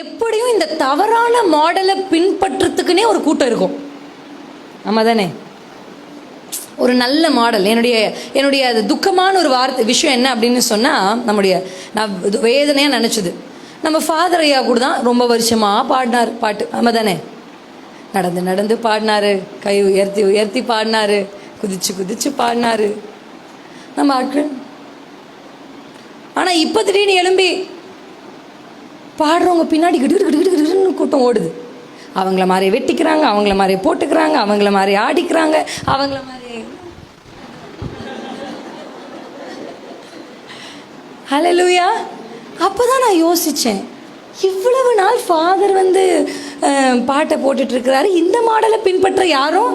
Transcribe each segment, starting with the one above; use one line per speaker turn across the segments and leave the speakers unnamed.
எப்படியும் இந்த தவறான மாடலை பின்பற்றத்துக்குனே ஒரு கூட்டம் இருக்கும். ஆமாம் தானே ஒரு நல்ல மாடல். என்னுடைய என்னுடைய அது துக்கமான ஒரு வார்த்தை விஷயம் என்ன அப்படின்னு சொன்னால் நம்முடைய நான் இது வேதனையாக நினச்சது. நம்ம ஃபாதர் ஐயா கூட தான் ரொம்ப வருஷமாக பாடினார் பாட்டு. ஆமாம் தானே நடந்து நடந்து பாடினாரு. கை உயர்த்தி உயர்த்தி பாடினாரு. குதிச்சு குதிச்சு பாடினாரு. நம்ம ஆட்கள். ஆனால் இப்போ திடீர்னு எழும்பி பாடுறவங்க பின்னாடி கிடு கிடு கிடு கிடுன்னு கூட்டம் ஓடுது. அவங்கள மாதிரி வெட்டிக்கிறாங்க அவங்கள மாதிரி போட்டுக்கிறாங்க அவங்கள மாதிரி ஆடிக்கிறாங்க அவங்கள மாதிரி ஹலலூயா அப்போ தான் நான் யோசித்தேன் இவ்வளவு நாள் ஃபாதர் வந்து பாட்டை போட்டுட்ருக்கிறாரு. இந்த மாடலை பின்பற்ற யாரும்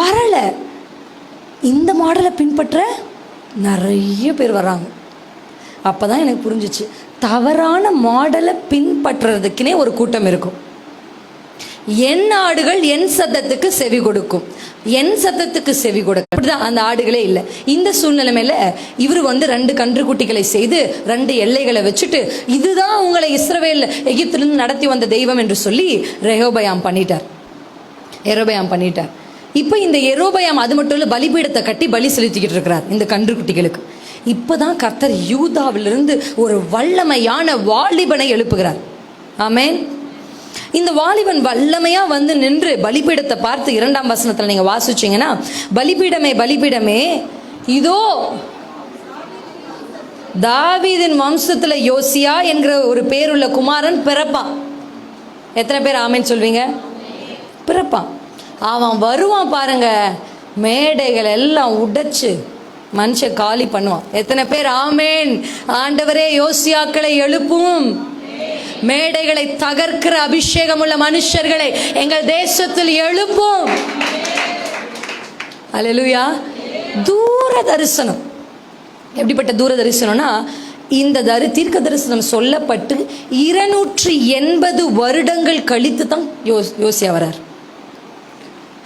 வரலை. இந்த மாடலை பின்பற்ற நிறைய பேர் வராங்க அப்போ தான் எனக்கு புரிஞ்சிச்சு தவறான மாடலை பின்பற்றுறதுக்குனே ஒரு கூட்டம் இருக்கும். என் ஆடுகள் என் சத்தத்துக்கு செவி கொடுக்கும். என் சத்தத்துக்கு செவி கொடுக்கும். அப்படிதான் அந்த ஆடுகளே இல்லை. இந்த சூழ்நிலைமையில இவர் வந்து ரெண்டு கன்றுக்குட்டிகளை செய்து ரெண்டு எல்லைகளை வச்சுட்டு இதுதான் உங்களை இஸ்ரவேல் எகிப்திலிருந்து நடத்தி வந்த தெய்வம் என்று சொல்லி ரெஹோபயாம் பண்ணிட்டார். எரோபயாம் பண்ணிட்டார். இப்போ இந்த எரோபயாம் அது மட்டும் இல்லை பலிபீடத்தை கட்டி பலி செலுத்திக்கிட்டு இருக்கிறார் இந்த கன்றுக்குட்டிகளுக்கு. இப்போதான் கர்த்தர் யூதாவிலிருந்து ஒரு வல்லமையான வாலிபனை எழுப்புகிறார். ஆமேன். இந்த வாலிபன் வல்லமையா வந்து நின்று பலிபீடத்தை பார்த்து இரண்டாம் வசனத்தில் நீங்க வாசிச்சீங்கன்னா பலிபீடமே பலிபீடமே இதோ தாவீதின் வம்சத்துல யோசியா என்கிற ஒரு பேருள்ள குமாரன் பிறப்பான். எத்தனை பேர் ஆமேன்னு சொல்வீங்க? பிறப்பான். அவன் வருவான் பாருங்க மேடைகள் எல்லாம் உடைச்சு மனுஷன் காலி பண்ணுவான். எத்தனை பேர் ஆமேன். ஆண்டவரே யோசியாக்களை எழுப்பும். மேடைகளை தகர்க்கிற அபிஷேகம் உள்ள மனுஷர்களை எங்கள் தேசத்தில் எழுப்பும். அலலுயா தூர தரிசனம். எப்படிப்பட்ட தூர தரிசனம்னா இந்த தரி தீர்க்க தரிசனம் சொல்லப்பட்டு இருநூற்றி எண்பது வருடங்கள் கழித்து தான் யோ யோசியா வரார்.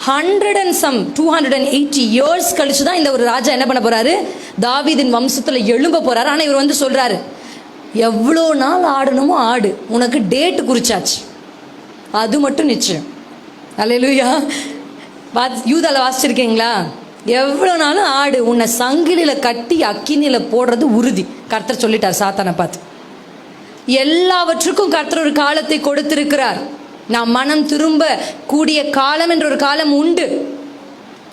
Hundred and some two hundred and eighty years கழிச்சு தான் இந்த ஒரு ராஜா என்ன பண்ண போறாரு? தாவிதின் வம்சத்தில் எழும்ப போறாரு. ஆனால் இவர் வந்து சொல்றாரு எவ்வளோ நாள் ஆடணுமோ ஆடு. உனக்கு டேட்டு குறிச்சாச்சு. அது மட்டும் நிச்சயம். அல்லேலூயா. வா யூதால வாசிச்சிருக்கீங்களா? எவ்வளோ நாளும் ஆடு. உன்னை சங்கிலியில் கட்டி அக்கினியில் போடுறது உறுதி. கர்த்தர் சொல்லிட்டார் சாத்தானை பார்த்து. எல்லாவற்றுக்கும் கர்த்தர் ஒரு காலத்தை கொடுத்திருக்கிறார். நாம் மனம் திரும்ப கூடிய காலம் என்ற ஒரு காலம் உண்டு.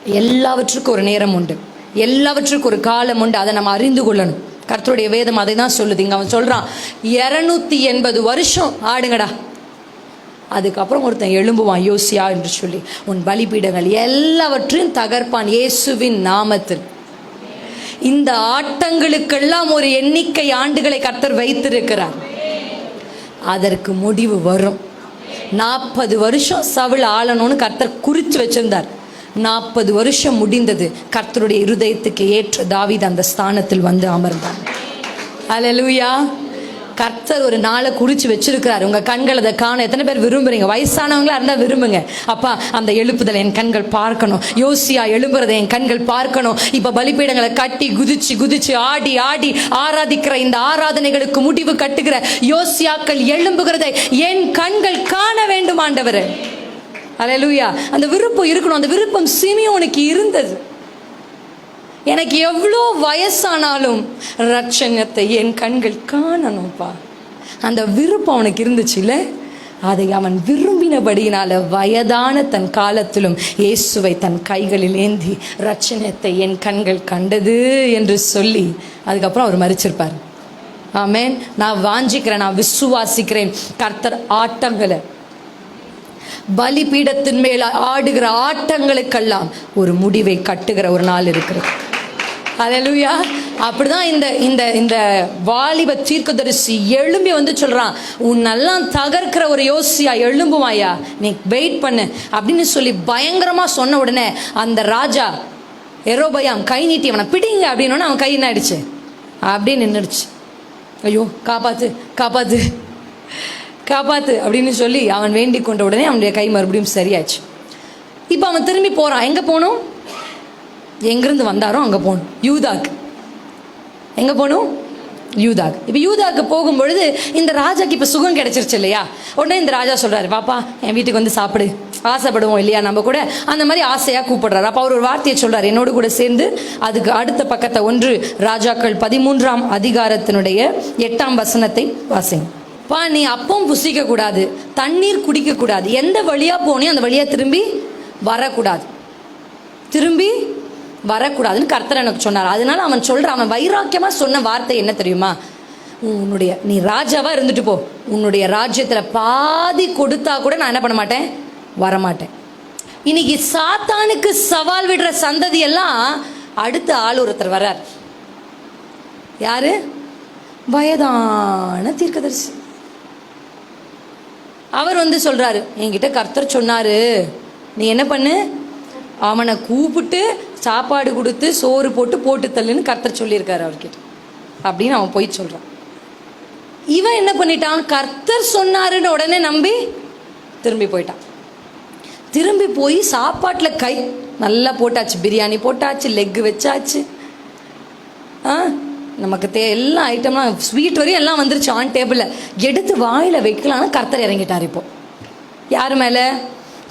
எல்லாவற்றுக்கும் ஒரு நேரம் உண்டு. எல்லாவற்றுக்கும் ஒரு காலம் உண்டு. அதை நம்ம அறிந்து கொள்ளணும். கர்த்தருடைய வேதம் அதை தான் சொல்லுது. இங்கே அவன் சொல்கிறான் இரநூத்தி எண்பது வருஷம் ஆடுங்கடா. அதுக்கப்புறம் ஒருத்தன் எழும்புவான் யோசியா என்று சொல்லி. உன் பலிபீடங்கள் எல்லாவற்றையும் தகர்ப்பான் இயேசுவின் நாமத்தில். இந்த ஆட்டங்களுக்கெல்லாம் ஒரு எண்ணிக்கை ஆண்டுகளை கர்த்தர் வைத்திருக்கிறார். அதற்கு முடிவு வரும். நாற்பது வருஷம் சவுள் ஆளணும்னு கர்த்தர் குறித்து வச்சிருந்தார். நாற்பது வருஷம் முடிந்தது. கர்த்தருடைய இருதயத்துக்கு ஏற்ற தாவித அந்த ஸ்தானத்தில் வந்து அமர்ந்தான் அல்லேலூயா கர்த்தர் ஒரு நாளை குறித்து வச்சிருக்கிறார். உங்க கண்கள் அதை காண எத்தனை பேர் விரும்புறீங்க? வயசானவங்களா இருந்தால் விரும்புங்க. அப்பா அந்த எழுப்புதலை என் கண்கள் பார்க்கணும். யோசியா எழும்புறதை என் கண்கள் பார்க்கணும். இப்ப பலிப்பீடங்களை கட்டி குதிச்சு குதிச்சு ஆடி ஆடி ஆராதிக்கிற இந்த ஆராதனைகளுக்கு முடிவு கட்டுகிற யோசியாக்கள் எழும்புகிறதை என் கண்கள் காண வேண்டும் ஆண்டவரே. அல்லேலூயா அந்த விருப்பம் இருக்கணும். அந்த விருப்பம் சிமியோனுக்கு இருந்தது. எனக்கு எவ்வளோ வயசானாலும் ரட்சணத்தை என் கண்கள் காணணும்ப்பா அந்த விருப்பம் அவனுக்கு இருந்துச்சுல்ல அதை அவன் விரும்பினபடியினால வயதான தன் காலத்திலும் இயேசுவை தன் கைகளில் ஏந்தி ரட்சணத்தை என் கண்கள் கண்டது என்று சொல்லி அதுக்கப்புறம் அவர் மறிச்சிருப்பார். ஆமேன். நான் வாஞ்சிக்கிறேன் நான் விசுவாசிக்கிறேன். கர்த்தர் ஆட்டங்களை பலிபீடத்தின் மேல் ஆடுகிற ஆட்டங்களுக்கெல்லாம் ஒரு முடிவை கட்டுகிற ஒரு நாள் இருக்கிறது. ஹalleluya அப்படிதான் இந்த இந்த இந்த வாலிப தீர்க்கதரிசி எழும்பி வந்து சொல்கிறான் உன் நல்லா தகர்க்கிற ஒரு யோசியா எழும்புவாயா? நீ வெயிட் பண்ணு. அப்படின்னு சொல்லி பயங்கரமாக சொன்ன உடனே அந்த ராஜா எரோபயாம் கை நீட்டி அவனை பிடிங்க அப்படின்னு அவன் கை என்ன ஆயிடுச்சு? அப்படியே நின்றுடுச்சு ஐயோ காப்பாத்து காப்பாத்து காப்பாத்து அப்படின்னு சொல்லி அவன் வேண்டி கொண்ட உடனே அவனுடைய கை மறுபடியும் சரியாச்சு. இப்போ அவன் திரும்பி போகிறான் எங்கே போகணும் எங்கிருந்து வந்தாரோ அங்கே போகணும். யூதாக்கு எங்கே போகணும்? யூதாக்கு இப்போ யூதாக்கு போகும்பொழுது இந்த ராஜாக்கு இப்போ சுகம் கிடைச்சிருச்சு இல்லையா? உடனே இந்த ராஜா சொல்கிறாரு பாப்பா என் வீட்டுக்கு வந்து சாப்பிடு. ஆசைப்படுவோம் இல்லையா நம்ம கூட? அந்த மாதிரி ஆசையாக கூப்பிடுறாரு. அப்போ அவர் ஒரு வார்த்தையை சொல்கிறார் என்னோடு கூட சேர்ந்து அதுக்கு அடுத்த பக்கத்தை ஒன்று ராஜாக்கள் பதிமூன்றாம் அதிகாரத்தினுடைய எட்டாம் வசனத்தை வாசிங்க. பா நீ அப்பவும் புசிக்க கூடாது தண்ணீர் குடிக்க கூடாது எந்த வழியாக போனே அந்த வழியாக திரும்பி வரக்கூடாது. திரும்பி வரக்கூடாதுன்னு கர்த்தர் எனக்கு சொன்னார். அதனால அவன் சொல்றான் அவன் வைராக்கியமா சொன்ன வார்த்தை என்ன தெரியுமா? உன்னுடைய நீ ராஜாவா இருந்துட்டு போ. உன்னுடைய ராஜ்யத்துல பாதி கொடுத்தா கூட நான் என்ன பண்ண மாட்டேன்? வரமாட்டேன். இன்னைக்கு சாத்தானுக்கு சவால் விடுற சந்ததி எல்லாம் அடுத்த ஆள் ஒருத்தர் வர்றார். யாரு? வயதான தீர்க்கதரிசி. அவர் வந்து சொல்றாரு என்கிட்ட கர்த்தர் சொன்னாரு. நீ என்ன பண்ணு? அவனை கூப்பிட்டு சாப்பாடு கொடுத்து சோறு போட்டு போட்டு தள்ளுன்னு கர்த்தர் சொல்லியிருக்காரு அவர்கிட்ட. அப்படின்னு அவன் போய் சொல்கிறான் இவன் என்ன பண்ணிட்டான்? கர்த்தர் சொன்னாருன்னு உடனே நம்பி திரும்பி போயிட்டான். திரும்பி போய் சாப்பாட்டில் கை நல்லா போட்டாச்சு. பிரியாணி போட்டாச்சு லெக் வச்சாச்சு. ஆ? நமக்கு தே எல்லா ஐட்டம்லாம் ஸ்வீட் வரையும் எல்லாம் வந்துருச்சு ஆன் டேபிளில் எடுத்து வாயில் வைக்கலான்னு கர்த்தர் இறங்கிட்டார் இப்போ. யார் மேலே?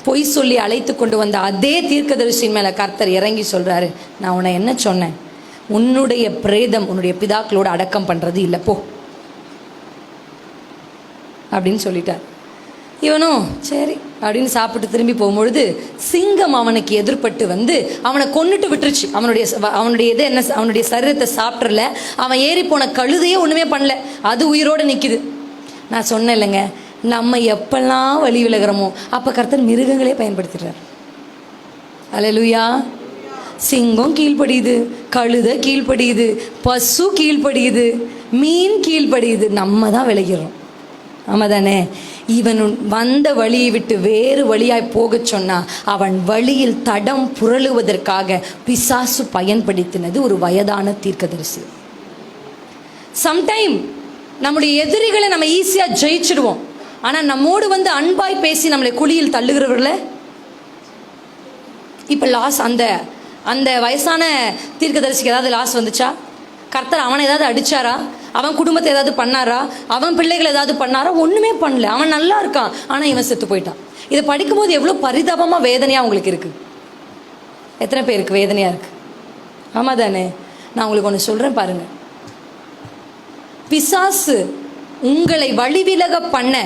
பொய் சொல்லி அழைத்து கொண்டு வந்த அதே தீர்க்கதரிசியின் மேலே கர்த்தர் இறங்கி சொல்கிறாரு நான் உன்னை என்ன சொன்னேன்? உன்னுடைய பிரேதம் உன்னுடைய பிதாக்களோட அடக்கம் பண்ணுறது இல்லை போ. அப்படின்னு சொல்லிட்டார். இவனும் சரி அப்படின்னு சாப்பிட்டு திரும்பி போகும்பொழுது சிங்கம் அவனுக்கு எதிர்பட்டு வந்து அவனை கொண்டுட்டு விட்டுருச்சு. அவனுடைய அவனுடைய இது என்ன அவனுடைய சரீரத்தை சாப்பிட்றல அவன் ஏறி போன கழுதையே ஒன்றுமே பண்ணல. அது உயிரோடு நிற்கிது நான் சொன்னேன் இல்லைங்க நம்ம எப்பெல்லாம் வழி விலகிறோமோ அப்போ கர்த்தர் மிருகங்களே பயன்படுத்திடுறார் அலலுயா சிங்கம் கீழ்ப்படியுது கழுத கீழ்ப்படியுது பசு கீழ்ப்படியுது மீன் கீழ்ப்படியுது நம்ம தான் விளையிறோம் ஆமாம் தானே இவன் வந்த வழியை விட்டு வேறு வழியாய் போகச் சொன்னா அவன் வழியில் தடம் புரளுவதற்காக பிசாசு பயன்படுத்தினது ஒரு வயதான தீர்க்கதரிசி. சம்டைம் நம்முடைய எதிரிகளை நம்ம ஈஸியாக ஜெயிச்சிடுவோம். ஆனால் நம்மோடு வந்து அன்பாய் பேசி நம்மளை குழியில் தள்ளுகிறவர்கள இப்போ லாஸ் அந்த அந்த வயசான தீர்க்கதரிசிக்கு ஏதாவது லாஸ் வந்துச்சா? கர்த்தர் அவனை ஏதாவது அடிச்சாரா? அவன் குடும்பத்தை ஏதாவது பண்ணாரா? அவன் பிள்ளைகளை ஏதாவது பண்ணாரா? ஒன்றுமே பண்ணல. அவன் நல்லா இருக்கான். ஆனால் இவன் செத்து போயிட்டான். இதை படிக்கும்போது எவ்வளோ பரிதாபமாக வேதனையாக உங்களுக்கு இருக்குது எத்தனை பேருக்கு வேதனையாக இருக்குது ஆமாம் தானே. நான் உங்களுக்கு ஒன்று சொல்கிறேன் பாருங்கள் பிசாசு உங்களை வழிவிலக பண்ண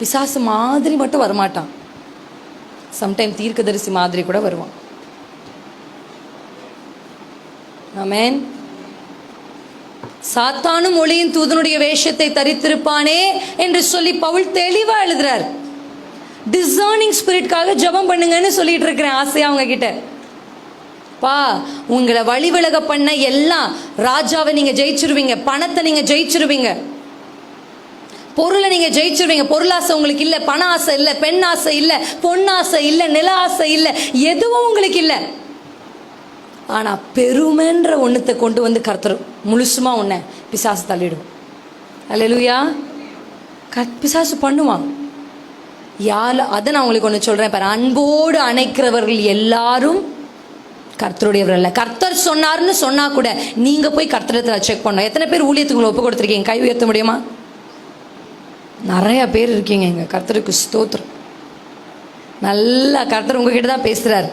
பிசாசு மாதிரி மட்டும் வரமாட்டான். சம்டைம் தீர்க்கதரிசி மாதிரி கூட வருவான். ஆமென் சாத்தானும் ஒளியின் தூதனுடைய வேஷத்தை தரித்திருப்பானே என்று சொல்லி பவுல் தெளிவா எழுதுறார். டிசர்னிங் ஸ்பிரிட்காக ஜபம் பண்ணுங்கன்னு சொல்லிட்டு இருக்கிறேன் ஆசையா அவங்க கிட்ட பா உங்களை வழிவிலக பண்ண எல்லாம் ராஜாவை நீங்க ஜெயிச்சிருவீங்க பணத்தை நீங்க ஜெயிச்சிருவீங்க. பொருளை நீங்க ஜெயிச்சிருவீங்க. பொருளாசை உங்களுக்கு இல்ல பண ஆசை இல்ல பெண் ஆசை இல்ல பொன்னாசை இல்ல நில ஆசை இல்ல எதுவும் உங்களுக்கு இல்ல. ஆனா பெருமைன்ற ஒண்ணுத்தை கொண்டு வந்து கர்த்தர் முழுசுமா உன்னை பிசாசு தள்ளிடும் அல்லா க பிசாசு பண்ணுவான் யார் அதை நான் உங்களுக்கு ஒன்று சொல்றேன் பாரு. அன்போடு அணைக்கிறவர்கள் எல்லாரும் கர்த்தருடையவர் அல்ல. கர்த்தர் சொன்னார்னு சொன்னா கூட நீங்க போய் கர்த்தரத்தில் செக் பண்ணணும். எத்தனை பேர் ஊழியத்துக்கு உங்களை ஒப்பு கொடுத்துருக்கீங்க? கை உயர்த்த முடியுமா? நிறைய பேர் இருக்கீங்க எங்கள் கர்த்தருக்கு ஸ்தோத்திரம். நல்லா கர்த்தர் உங்ககிட்ட தான் பேசுகிறார்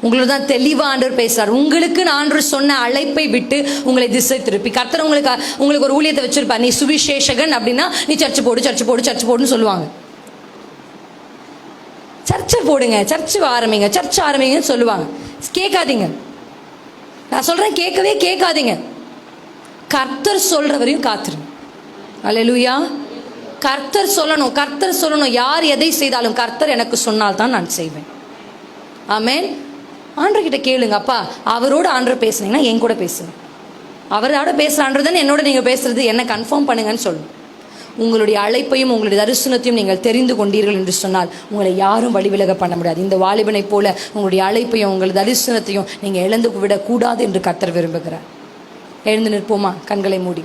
உங்களுக்கு தான் தெளிவாக ஆண்டவர் பேசுகிறார் உங்களுக்கு ஆண்டவர் சொன்ன அழைப்பை விட்டு உங்களை திசை திருப்பி. கர்த்தர் உங்களுக்கு உங்களுக்கு ஒரு ஊழியத்தை வச்சிருப்பார். நீ சுவிசேஷகன் அப்படின்னா நீ சர்ச்சு போடு சர்ச்சு போடு சர்ச்சு போடுன்னு சொல்லுவாங்க. சர்ச்சை போடுங்க. சர்ச்சு ஆரம்பிங்க. சர்ச் ஆரம்பிங்கன்னு சொல்லுவாங்க. கேட்காதீங்க. நான் சொல்கிறேன் கேட்கவே கேட்காதீங்க. கர்த்தர் சொல்கிற வரையும் காத்துருங்க. அல்லேலூயா கர்த்தர் சொல்லணும் கர்த்தர் சொல்லணும். யார் எதை செய்தாலும் கர்த்தர் எனக்கு சொன்னால் தான் நான் செய்வேன். ஆமென். ஆண்டர்கிட்ட கேளுங்க அப்பா அவரோட ஆண்டர் பேசுனீங்கன்னா என் கூட பேசுங்க. அவரோட பேசுறான்றதுன்னு என்னோட நீங்கள் பேசுறது என்ன கன்ஃபார்ம் பண்ணுங்கன்னு சொல்லணும் உங்களுடைய அழைப்பையும் உங்களுடைய தரிசனத்தையும் நீங்கள் தெரிந்து கொண்டீர்கள் என்று சொன்னால் உங்களை யாரும் வழிவிலக பண்ண முடியாது. இந்த வாலிபனைப் போல உங்களுடைய அழைப்பையும் உங்களுடைய தரிசனத்தையும் நீங்கள் இழந்து விடக்கூடாது என்று கர்த்தர் விரும்புகிறார். எழுந்து நிற்போமா? கண்களை மூடி.